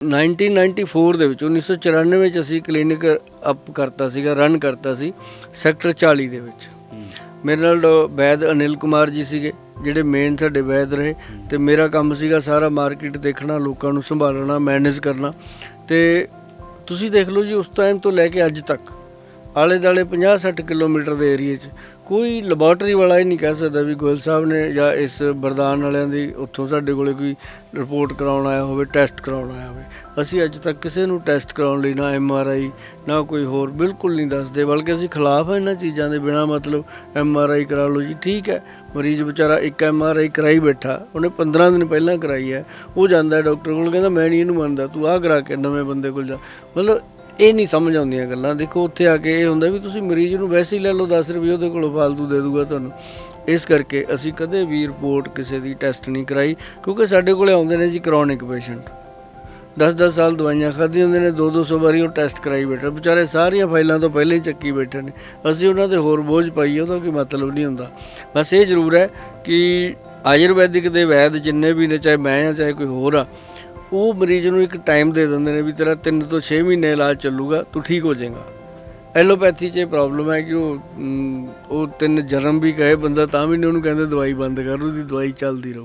1994 ਦੇ ਵਿੱਚ 1994 ਵਿੱਚ ਅਸੀਂ ਕਲੀਨਿਕ ਅਪ ਕਰਤਾ ਸੀਗਾ ਰਨ ਕਰਤਾ ਸੀ, ਸੈਕਟਰ 40 ਦੇ ਵਿੱਚ। ਮੇਰੇ ਨਾਲ ਵੈਦ ਅਨਿਲ ਕੁਮਾਰ ਜੀ ਸੀਗੇ, ਜਿਹੜੇ ਮੇਨ ਸਾਡੇ ਵੈਦ ਰਹੇ ਤੇ ਮੇਰਾ ਕੰਮ ਸੀਗਾ ਸਾਰਾ ਮਾਰਕੀਟ ਦੇਖਣਾ, ਲੋਕਾਂ ਨੂੰ ਸੰਭਾਲਣਾ ਮੈਨੇਜ ਕਰਨਾ। ਤੇ ਤੁਸੀਂ ਦੇਖ ਲਓ ਜੀ, ਉਸ ਟਾਈਮ ਤੋਂ ਲੈ ਕੇ ਅੱਜ ਤੱਕ ਆਲੇ ਦਾਲੇ 50 60 ਕਿਲੋਮੀਟਰ ਦੇ ਏਰੀਏ 'ਚ ਕੋਈ ਲੈਬੋਰਟਰੀ ਵਾਲਾ ਹੀ ਨਹੀਂ ਕਹਿ ਸਕਦਾ ਵੀ ਗੋਇਲ ਸਾਹਿਬ ਨੇ ਜਾਂ ਇਸ ਬਰਦਾਨ ਵਾਲਿਆਂ ਦੀ ਉੱਥੋਂ ਸਾਡੇ ਕੋਲੇ ਕੋਈ ਰਿਪੋਰਟ ਕਰਾਉਣ ਆਇਆ ਹੋਵੇ, ਟੈਸਟ ਕਰਾਉਣ ਆਇਆ ਹੋਵੇ। ਅਸੀਂ ਅੱਜ ਤੱਕ ਕਿਸੇ ਨੂੰ ਟੈਸਟ ਕਰਾਉਣ ਲਈ ਨਾ ਐਮ ਆਰ ਆਈ, ਨਾ ਕੋਈ ਹੋਰ ਬਿਲਕੁਲ ਨਹੀਂ ਦੱਸਦੇ, ਬਲਕਿ ਅਸੀਂ ਖਿਲਾਫ ਹਾਂ ਇਹਨਾਂ ਚੀਜ਼ਾਂ ਦੇ ਬਿਨਾ ਮਤਲਬ ਐਮ ਆਰ ਆਈ ਕਰਾ ਲਓ ਜੀ, ਠੀਕ ਹੈ। ਮਰੀਜ਼ ਵਿਚਾਰਾ ਇੱਕ ਐਮ ਆਰ ਆਈ ਕਰਾਈ ਬੈਠਾ, ਉਹਨੇ 15 ਦਿਨ ਪਹਿਲਾਂ ਕਰਾਈ ਹੈ, ਉਹ ਜਾਂਦਾ ਡਾਕਟਰ ਕੋਲ, ਕਹਿੰਦਾ ਮੈਂ ਨਹੀਂ ਇਹਨੂੰ ਮੰਨਦਾ, ਤੂੰ ਆਹ ਕਰਾ ਕੇ ਨਵੇਂ ਬੰਦੇ ਕੋਲ ਜਾ। ਮਤਲਬ ਇਹ ਨਹੀਂ ਸਮਝ ਆਉਂਦੀਆਂ ਗੱਲਾਂ। ਦੇਖੋ, ਉੱਥੇ ਆ ਕੇ ਇਹ ਹੁੰਦਾ ਵੀ ਤੁਸੀਂ ਮਰੀਜ਼ ਨੂੰ ਵੈਸੇ ਹੀ ਲੈ ਲਓ 10 ਰੁਪਏ ਉਹਦੇ ਕੋਲੋਂ ਫਾਲਤੂ ਦੇ ਦੂਗਾ ਤੁਹਾਨੂੰ। ਇਸ ਕਰਕੇ ਅਸੀਂ ਕਦੇ ਵੀ ਰਿਪੋਰਟ ਕਿਸੇ ਦੀ ਟੈਸਟ ਨਹੀਂ ਕਰਾਈ, ਕਿਉਂਕਿ ਸਾਡੇ ਕੋਲੇ ਆਉਂਦੇ ਨੇ ਜੀ ਕ੍ਰੋਨਿਕ ਪੇਸ਼ੈਂਟ 10-10 ਸਾਲ ਦਵਾਈਆਂ ਖਾਧੀਆਂ ਹੁੰਦੇ ਨੇ 2-200 ਵਾਰੀ ਉਹ ਟੈਸਟ ਕਰਾਈ ਬੈਠੇ। ਵਿਚਾਰੇ ਸਾਰੀਆਂ ਫਾਈਲਾਂ ਤੋਂ ਪਹਿਲਾਂ ਹੀ ਚੱਕੀ ਬੈਠੇ ਨੇ। ਅਸੀਂ ਉਹਨਾਂ ਤੇ ਹੋਰ ਬੋਝ ਪਾਈਏ ਉਹਦਾ ਕੋਈ ਮਤਲਬ ਨਹੀਂ ਹੁੰਦਾ। ਬਸ ਇਹ ਜ਼ਰੂਰ ਹੈ ਕਿ ਆਯੁਰਵੈਦਿਕ ਦੇ ਵੈਦ ਜਿੰਨੇ ਵੀ ਨੇ, ਚਾਹੇ ਮੈਂ ਆ, ਚਾਹੇ ਕੋਈ ਹੋਰ ਆ ਉਹ ਮਰੀਜ਼ ਨੂੰ ਇੱਕ ਟਾਈਮ ਦੇ ਦਿੰਦੇ ਨੇ ਵੀ ਤੇਰਾ 3 ਤੋਂ 6 ਮਹੀਨੇ ਇਲਾਜ ਚੱਲੂਗਾ, ਤੂੰ ਠੀਕ ਹੋ ਜਾਏਗਾ। ਐਲੋਪੈਥੀ 'ਚ ਇਹ ਪ੍ਰੋਬਲਮ ਹੈ ਕਿ ਉਹ ਉਹ ਤਿੰਨ ਜਨਮ ਵੀ ਕਹੇ ਬੰਦਾ, ਤਾਂ ਵੀ ਨਹੀਂ ਉਹਨੂੰ ਕਹਿੰਦੇ ਦਵਾਈ ਬੰਦ ਕਰ, ਉਹਦੀ ਦਵਾਈ ਚੱਲਦੀ ਰਹੂ।